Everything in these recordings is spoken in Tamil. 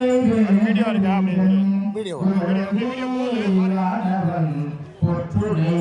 வீடியோ. இருக்கா வீடியோ. வீடியோவானவன் பொற்றுடை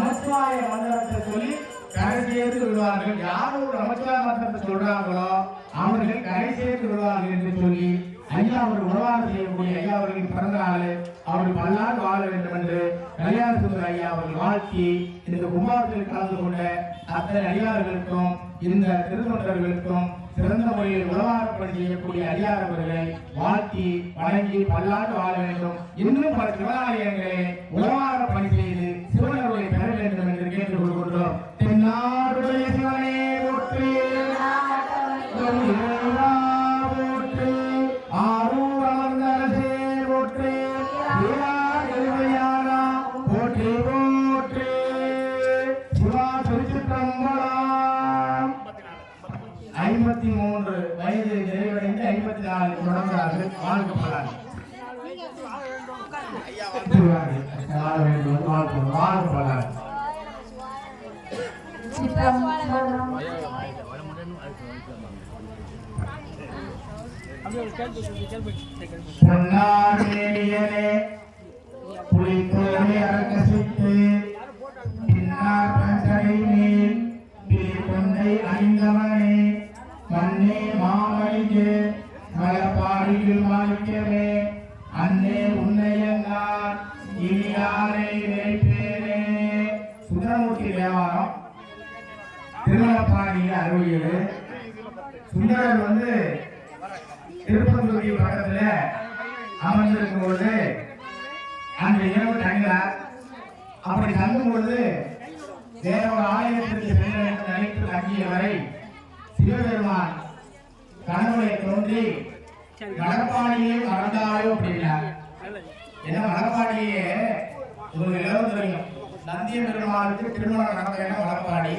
நமச்சிவாய மந்திரத்தை சொல்லி கரை சேர்த்து விடுவார்கள் யார் ஒரு நமச்சிவாய மந்திரத்தை சொல்றாங்களோ அவர்கள் கரை சேர்த்து விடுவார்கள் என்று சொல்லி ஐயா அவர் உருவாக செய்யக்கூடிய ஐயா அவர்களின் பிறந்த நாள் அவர்கள் பல்லாண்டு வாழ வேண்டும் என்று கல்யாண சுந்தர ஐயா அவர்கள் வாழ்த்தி இந்த கும்பாவத்தில் கலந்து கொண்ட அத்தனை அடியார்களுக்கும் இந்த திருத்தொண்டர்களுக்கும் சிறந்த முறையில் உலகாரப்பணி செய்யக்கூடிய அடியார் அவர்களை வாழ்த்தி வணங்கி பல்லாண்டு வாழ வேண்டும். இன்னும் பல சிவாலயங்களை உலகார பணி செய்து ஐம்பத்தி மூன்று வயது நிறைவடைந்து ஐம்பத்தி நாலு தொடர்ந்தார்கள். வாழ்க்கப்படாது. வாழ்க்கப்படாது. புலித்தோலை அரக்கசித்து பின்னார் பஞ்சனை மேல் பிரி கொண்டை மண்ணே மாமணிக்கு மலப்பாடியில் மாணிக்கவே அன்னே உன்னையங்கான் இனியாரை நினைப்பேனே சுந்தரமூர்த்தி தேவாரம். திருமலப்பாடியில் ஏழு சுந்தரர் வந்து திருப்பந்தூரி பக்கத்தில் அமர்ந்திருக்கும் பொழுது அந்த இரவு தங்கினார் அப்படி தங்கும் பொழுது தேவ ஆலயத்திற்கு செல்ல வேண்டும் நினைத்து தங்கிய வரை சிவபெருமான் கனவுளை தோன்றி மலப்பாடியே மறந்தாயோ அப்படின்னார் என்ன மலப்பாடியே உங்களுக்கு எல்லாரும் தெரியும். நந்திய பெருமாளுக்கு திருமணம் நடந்த இடம் மலப்பாடி